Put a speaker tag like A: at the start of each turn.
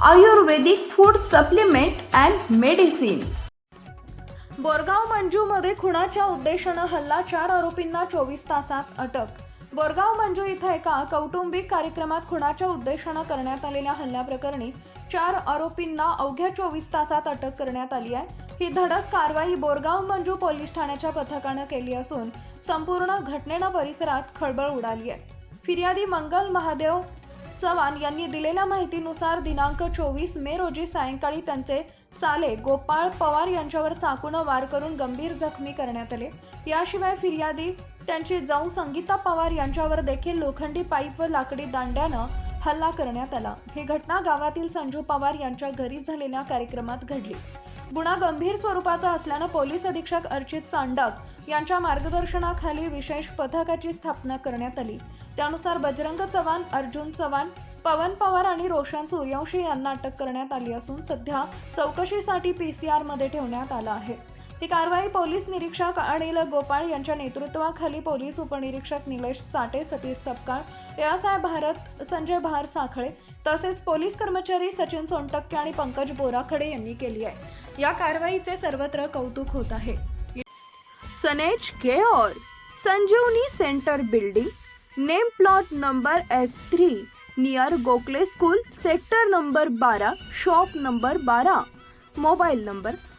A: Ayurvedic food supplement and medicine
B: Borgaon मंजूमध्ये खुणाच्या उद्देशानं हल्ला चार आरोपींना चोवीस तासात अटक. बोरगाव मंजू इथं एका कौटुंबिक कार्यक्रमात खुणाच्या उद्देशानं करण्यात आलेल्या हल्ल्याप्रकरणी चार आरोपींना अवघ्या चोवीस तासात अटक करण्यात आली आहे. ही धडक कारवाई बोरगाव मंजू पोलीस ठाण्याच्या पथकानं केली असून संपूर्ण घटनेनं परिसरात खळबळ उडाली आहे. फिर्यादी मंगल महादेव चव्हाण यांनी दिलेल्या माहितीनुसार दिनांक चोवीस मे रोजी सायंकाळी त्यांचे साले गोपाळ पवार यांच्यावर चाकूनं वार करून गंभीर जखमी करण्यात आले. याशिवाय फिर्यादी त्यांची जाऊ संगीता पवार यांच्यावर देखील लोखंडी पाईप व लाकडी दांड्यानं हल्ला करण्यात आला. ही घटना गावातील संजू पवार यांच्या घरी झालेल्या कार्यक्रमात घडली. गुन्हा गंभीर स्वरूपाचा असल्यानं पोलीस अधीक्षक अर्चित चांडक यांच्या मार्गदर्शनाखाली विशेष पथकाची स्थापना करण्यात आली. त्यानुसार बजरंग चव्हाण अर्जुन चव्हाण पवन पवार आणि रोशन सूर्यवंशी यांना अटक करण्यात आली असून सध्या चौकशीसाठी पी सी आरमध्ये ठेवण्यात आलं आहे. ही कारवाई पोलीस निरीक्षक अनिल गोपाळ यांच्या नेतृत्वाखाली पोलीस उपनिरीक्षक निलेश चाटे सतीश सपकाळ व्यवसाय भारत संजय भार साखळे तसेच पोलीस कर्मचारी सचिन सोनटक्के आणि पंकज बोराखडे यांनी केली आहे. या कारवाईचे सर्वत्र कौतुक होत आहे.
A: सनेज care Sanjeevani centre building name plot number F three near Gokhale school sector number बारा शॉप नंबर बारा मोबाईल नंबर